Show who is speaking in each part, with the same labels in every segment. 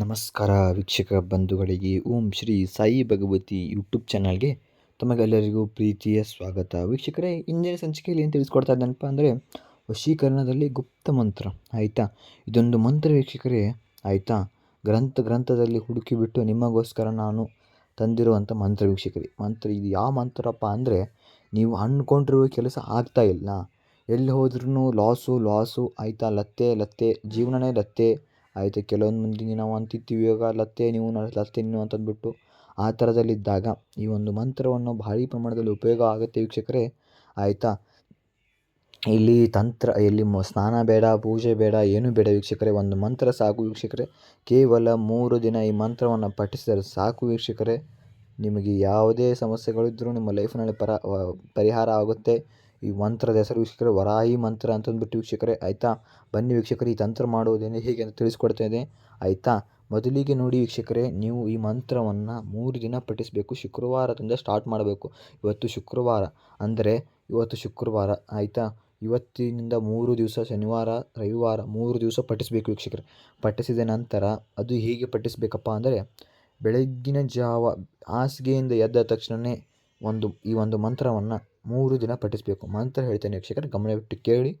Speaker 1: ನಮಸ್ಕಾರ ವೀಕ್ಷಕ ಬಂಧುಗಳಿಗೆ. ಓಂ ಶ್ರೀ ಸಾಯಿ ಭಗವತಿ ಯೂಟ್ಯೂಬ್ ಚಾನಲ್ಗೆ ತಮಗೆಲ್ಲರಿಗೂ ಪ್ರೀತಿಯ ಸ್ವಾಗತ. ವೀಕ್ಷಕರೇ, ಇಂದಿನ ಸಂಚಿಕೆಯಲ್ಲಿ ಏನು ತಿಳಿಸ್ಕೊಡ್ತಾ ಇದ್ದಾನಪ್ಪ ಅಂದರೆ, ವಶೀಕರಣದಲ್ಲಿ ಗುಪ್ತ ಮಂತ್ರ. ಆಯಿತಾ? ಇದೊಂದು ಮಂತ್ರ ವೀಕ್ಷಕರೇ. ಆಯಿತಾ? ಗ್ರಂಥ ಗ್ರಂಥದಲ್ಲಿ ಹುಡುಕಿಬಿಟ್ಟು ನಿಮಗೋಸ್ಕರ ನಾನು ತಂದಿರುವಂಥ ಮಂತ್ರ ವೀಕ್ಷಕರೇ. ಮಂತ್ರ ಇದು ಯಾವ ಮಂತ್ರಪ್ಪ ಅಂದರೆ, ನೀವು ಅಂದ್ಕೊಂಡಿರುವ ಕೆಲಸ ಆಗ್ತಾ ಇಲ್ಲ. ಎಲ್ಲಿ ಹೋದ್ರೂ ಲಾಸು ಲಾಸು ಆಯಿತಾ? ಲತ್ತೆ ಲತ್ತೆ, ಜೀವನನೇ ಲತ್ತೆ. ಆಯಿತು, ಕೆಲವೊಂದು ಮಂದಿಗೆ ನಾವು ಅಂತಿರ್ತೀವಿ ಇವಾಗ ಲತ್ತೆ, ನೀವು ಲತ್ತೆ ನೀವು ಅಂತಂದ್ಬಿಟ್ಟು ಆ ಥರದಲ್ಲಿದ್ದಾಗ ಈ ಒಂದು ಮಂತ್ರವನ್ನು ಭಾರಿ ಪ್ರಮಾಣದಲ್ಲಿ ಉಪಯೋಗ ಆಗುತ್ತೆ ವೀಕ್ಷಕರೇ. ಆಯಿತಾ? ಇಲ್ಲಿ ತಂತ್ರ, ಇಲ್ಲಿ ಸ್ನಾನ ಬೇಡ, ಪೂಜೆ ಬೇಡ, ಏನೂ ಬೇಡ ವೀಕ್ಷಕರೇ. ಒಂದು ಮಂತ್ರ ಸಾಕು ವೀಕ್ಷಕರೇ. ಕೇವಲ ಮೂರು ದಿನ ಈ ಮಂತ್ರವನ್ನು ಪಠಿಸಿದರೆ ಸಾಕು ವೀಕ್ಷಕರೇ. ನಿಮಗೆ ಯಾವುದೇ ಸಮಸ್ಯೆಗಳಿದ್ದರೂ ನಿಮ್ಮ ಲೈಫ್ನಲ್ಲಿ ಪರ ಪರಿಹಾರ ಆಗುತ್ತೆ. ಈ ಮಂತ್ರದ ಹೆಸರು ವೀಕ್ಷಕರೇ, ವರಾಹಿ ಮಂತ್ರ ಅಂತಂದ್ಬಿಟ್ಟು ವೀಕ್ಷಕರೇ, ಆಯಿತಾ? ಬನ್ನಿ ವೀಕ್ಷಕರೇ, ಈ ತಂತ್ರ ಮಾಡುವುದೇನೆ ಹೇಗೆ ಅಂತ ತಿಳಿಸ್ಕೊಡ್ತಾಯಿದೆ ಆಯಿತಾ? ಮೊದಲಿಗೆ ನೋಡಿ ವೀಕ್ಷಕರೇ, ನೀವು ಈ ಮಂತ್ರವನ್ನು ಮೂರು ದಿನ ಪಠಿಸಬೇಕು, ಶುಕ್ರವಾರದಿಂದ ಸ್ಟಾರ್ಟ್ ಮಾಡಬೇಕು. ಇವತ್ತು ಶುಕ್ರವಾರ. ಅಂದರೆ ಇವತ್ತು ಶುಕ್ರವಾರ, ಆಯಿತಾ? ಇವತ್ತಿನಿಂದ ಮೂರು ದಿವಸ, ಶನಿವಾರ, ರವಿವಾರ, ಮೂರು ದಿವಸ ಪಠಿಸಬೇಕು ವೀಕ್ಷಕರೇ. ಪಠಿಸಿದ ನಂತರ ಅದು ಹೇಗೆ ಪಠಿಸಬೇಕಪ್ಪ ಅಂದರೆ, ಬೆಳಗ್ಗಿನ ಜಾವ ಹಾಸಿಗೆಯಿಂದ ಎದ್ದ ತಕ್ಷಣವೇ ಒಂದು, ಈ ಒಂದು ಮಂತ್ರವನ್ನು ಮೂರು ದಿನ ಪಠಿಸಬೇಕು. ಮಂತ್ರ ಹೇಳ್ತೇನೆ ವೀಕ್ಷಕರೇ ಗಮನವಿಟ್ಟು ಕೇಳಿ.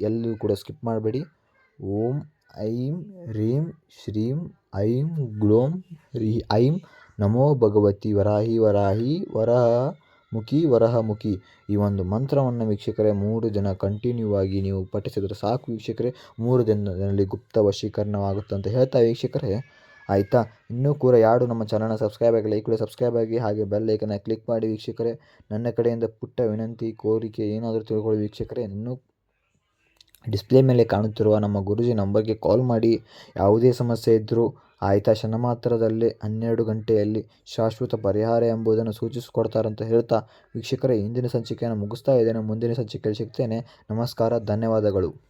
Speaker 1: ಎಲ್ಲೂ ಕೂಡ ಸ್ಕಿಪ್ ಮಾಡಬೇಡಿ. ಓಂ, ಐಂ, ರೀಂ, ಶ್ರೀಂ, ಐಂ, ಗ್ಲೋಂ ರೀ ಐಂ, ನಮೋ ಭಗವತಿ ವರಾಹಿ ವರಾಹಿ ವರಹ ಮುಖಿ ವರಹ ಮುಖಿ. ಈ ಒಂದು ಮಂತ್ರವನ್ನು ವೀಕ್ಷಕರೇ, ಮೂರು ದಿನ ಕಂಟಿನ್ಯೂ ಆಗಿ ನೀವು ಪಠಿಸಿದರೆ ಸಾಕು ವೀಕ್ಷಕರೇ. ಮೂರು ದಿನದಲ್ಲಿ ಗುಪ್ತ ವಶೀಕರಣವಾಗುತ್ತೆ ಅಂತ ಹೇಳ್ತಾ ವೀಕ್ಷಕರೇ. ಆಯಿತಾ? ಇನ್ನೂ ಕೂಡ ಯಾರು ನಮ್ಮ ಚಾನಲ್ನ ಸಬ್ಸ್ಕ್ರೈಬ್ ಆಗಿ ಈ ಕೂಡ ಸಬ್ಸ್ಕ್ರೈಬ್ ಆಗಿ ಹಾಗೆ ಬೆಲ್ ಐಕನ್ನ ಕ್ಲಿಕ್ ಮಾಡಿ ವೀಕ್ಷಕರೇ. ನನ್ನ ಕಡೆಯಿಂದ ಪುಟ್ಟ ವಿನಂತಿ, ಕೋರಿಕೆ ಏನಾದರೂ ತಿಳ್ಕೊಳ್ಳಿ ವೀಕ್ಷಕರೇ. ಇನ್ನೂ ಡಿಸ್ಪ್ಲೇ ಮೇಲೆ ಕಾಣುತ್ತಿರುವ ನಮ್ಮ ಗುರುಜಿ ನಂಬರ್ಗೆ ಕಾಲ್ ಮಾಡಿ. ಯಾವುದೇ ಸಮಸ್ಯೆ ಇದ್ದರೂ ಆಯಿತಾ? ಕ್ಷಣಮಾತ್ರದಲ್ಲೇ ಹನ್ನೆರಡು ಗಂಟೆಯಲ್ಲಿ ಶಾಶ್ವತ ಪರಿಹಾರ ಎಂಬುದನ್ನು ಸೂಚಿಸಿಕೊಡ್ತಾರಂತ ಹೇಳ್ತಾ ವೀಕ್ಷಕರೇ, ಇಂದಿನ ಸಂಚಿಕೆಯನ್ನು ಮುಗಿಸ್ತಾ ಇದ್ದೇನೆ. ಮುಂದಿನ ಸಂಚಿಕೆಯಲ್ಲಿ ಸಿಗ್ತೇನೆ. ನಮಸ್ಕಾರ, ಧನ್ಯವಾದಗಳು.